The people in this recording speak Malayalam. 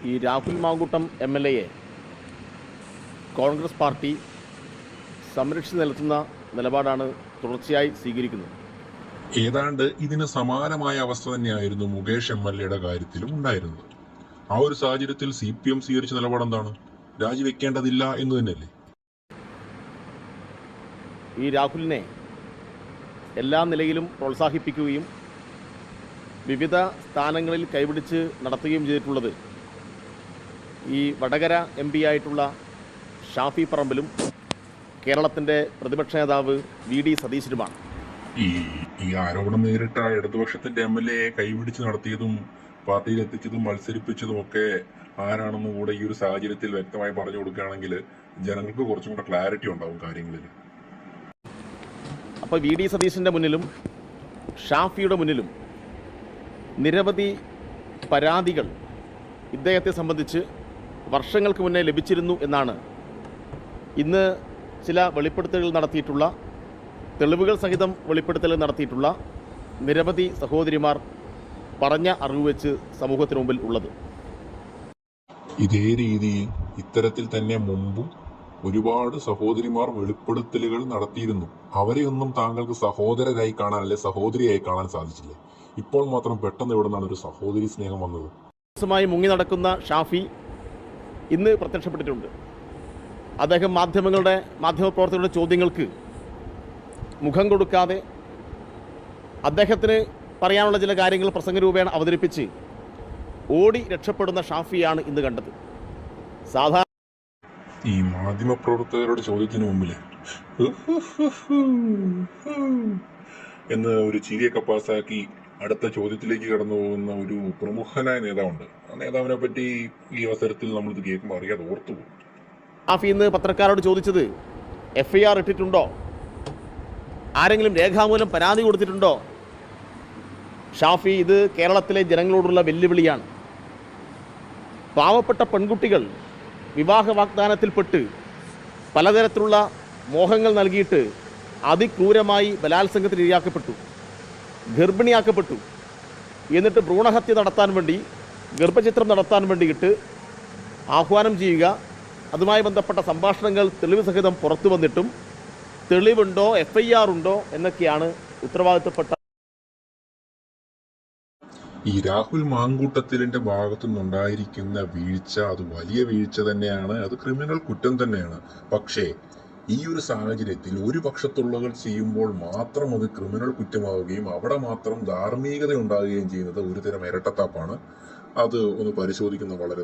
ഈ രാഹുൽ മാങ്കൂട്ടം എം എൽ എയെ കോൺഗ്രസ് പാർട്ടി സംരക്ഷിച്ച് നിലത്തുന്ന നിലപാടാണ് തുടർച്ചയായി സ്വീകരിക്കുന്നത്. ഏതാണ്ട് ഇതിന് സമാനമായ അവസ്ഥ തന്നെയായിരുന്നു മുകേഷ് എം എൽ എയുടെ കാര്യത്തിലും ഉണ്ടായിരുന്നത്. ആ ഒരു സാഹചര്യത്തിൽ സി പി എം സ്വീകരിച്ച നിലപാട് എന്താണ് രാജിവെക്കേണ്ടതില്ല എന്ന് തന്നെയല്ലേ? ഈ രാഹുലിനെ എല്ലാ നിലയിലും പ്രോത്സാഹിപ്പിക്കുകയും വിവിധ സ്ഥാനങ്ങളിൽ കൈപിടിച്ച് നടത്തുകയും ചെയ്തിട്ടുള്ളത് ഈ വടകര എം പി ആയിട്ടുള്ള ഷാഫി പറമ്പിലും കേരളത്തിന്റെ പ്രതിപക്ഷ നേതാവ് വി ഡി സതീശനുമാണ്. ഈ ഈ ആരോപണം നേരിട്ട ഇടതുപക്ഷത്തിന്റെ എം എൽ എ കൈപിടിച്ച് നടത്തിയതും പാർട്ടിയിൽ എത്തിച്ചതും മത്സരിപ്പിച്ചതും ഒക്കെ ആരാണെന്നും കൂടെ ഈ ഒരു സാഹചര്യത്തിൽ വ്യക്തമായി പറഞ്ഞു കൊടുക്കുകയാണെങ്കിൽ ജനങ്ങൾക്ക് കുറച്ചും കൂടെ ക്ലാരിറ്റി ഉണ്ടാവും കാര്യങ്ങളിൽ. അപ്പോൾ വി ഡി സതീശന്റെ മുന്നിലും ഷാഫിയുടെ മുന്നിലും നിരവധി പരാതികൾ ഇദ്ദേഹത്തെ സംബന്ധിച്ച് വർഷങ്ങൾക്ക് മുന്നേ ലഭിച്ചിരുന്നു എന്നാണ്. ഇന്ന് ചില വെളിപ്പെടുത്തലുകൾ നടത്തിയിട്ടുള്ള തെളിവുകൾ സഹിതം വെളിപ്പെടുത്തലുകൾ നടത്തിയിട്ടുള്ള നിരവധി സഹോദരിമാർ പറഞ്ഞ അറിവ് വെച്ച് സമൂഹത്തിന് മുമ്പിൽ ഉള്ളത്. ഇതേ രീതിയിൽ ഇത്തരത്തിൽ തന്നെ മുമ്പും ഒരുപാട് സഹോദരിമാർ വെളിപ്പെടുത്തലുകൾ നടത്തിയിരുന്നു. അവരെ ഒന്നും താങ്കൾക്ക് സഹോദരരായി കാണാൻ അല്ലെ സഹോദരിയായി കാണാൻ സാധിച്ചില്ലേ. ഇപ്പോൾ മാത്രം പെട്ടെന്ന് ഇവിടെ നിന്നാണ് ഒരു സഹോദരി സ്നേഹം വന്നത്. മുങ്ങി നടക്കുന്ന ഷാഫി ഇന്ന് പ്രത്യക്ഷപ്പെട്ടിട്ടുണ്ട്. അദ്ദേഹം മാധ്യമങ്ങളുടെ മാധ്യമപ്രവർത്തകരുടെ ചോദ്യങ്ങൾക്ക് മുഖം കൊടുക്കാതെ അദ്ദേഹത്തിന് പറയാനുള്ള ചില കാര്യങ്ങൾ പ്രസംഗരൂപേണ അവതരിപ്പിച്ച് ഓടി രക്ഷപ്പെടുന്ന ഷാഫിയാണ് ഇന്ന് കണ്ടത്. സാധാരണ ഈ മാധ്യമപ്രവർത്തകരുടെ ചോദ്യത്തിന് മുമ്പിൽ എന്ന് ഒരു ചിരിയൊക്കെ പാസ്സാക്കി അടുത്ത ചോദ്യത്തിലേക്ക് കടന്നു പോകുന്ന ഒരു പ്രമുഖനായ നേതാവുണ്ട്. നേതാവിനെ പറ്റി ഈ അവസരത്തിൽ നമ്മൾ ഇത് കേൾക്കുമ്പോൾ അറിയാതെ ഓർത്തു പോകും. ഷാഫി ഇന്ന് പത്രക്കാരോട് ചോദിച്ചത് എഫ് ഐ ആർ ഇട്ടിട്ടുണ്ടോ? ആരെങ്കിലും രേഖാമൂലം പരാതി കൊടുത്തിട്ടുണ്ടോ? ഷാഫി ഇത് കേരളത്തിലെ ജനങ്ങളോടുള്ള വെല്ലുവിളിയാണ്. പാവപ്പെട്ട പെൺകുട്ടികൾ വിവാഹ വാഗ്ദാനത്തിൽപ്പെട്ട് പലതരത്തിലുള്ള മോഹങ്ങൾ നൽകിയിട്ട് അതിക്രൂരമായി ബലാത്സംഗത്തിന് ഇരയാക്കപ്പെട്ടു ഗർഭിണിയാക്കപ്പെട്ടു. എന്നിട്ട് ഭ്രൂണഹത്യ നടത്താൻ വേണ്ടി ഗർഭചിത്രം നടത്താൻ വേണ്ടിയിട്ട് ആഹ്വാനം ചെയ്യുക. അതുമായി ബന്ധപ്പെട്ട സംഭാഷണങ്ങൾ തെളിവ് സഹിതം പുറത്തു വന്നിട്ടും തെളിവുണ്ടോ എഫ് ഐ ആർ ഉണ്ടോ എന്നൊക്കെയാണ് ഉത്തരവാദിത്തപ്പെട്ട ഈ രാഹുൽ മാങ്കൂട്ടത്തിലിന്റെ ഭാഗത്തുനിന്നുണ്ടായിരിക്കുന്ന വീഴ്ച അത് വലിയ വീഴ്ച തന്നെയാണ്. അത് ക്രിമിനൽ കുറ്റം തന്നെയാണ്. പക്ഷേ ഈ ഒരു സാഹചര്യത്തിൽ ഒരു പക്ഷത്തുള്ളവർ ചെയ്യുമ്പോൾ മാത്രം അത് ക്രിമിനൽ കുറ്റമാവുകയും അവിടെ മാത്രം ധാർമ്മികത ഉണ്ടാവുകയും ചെയ്യുന്നത് ഒരുതരം ഇരട്ടത്താപ്പാണ്. അത് ഒന്ന് പരിശോധിക്കുന്നത് വളരെ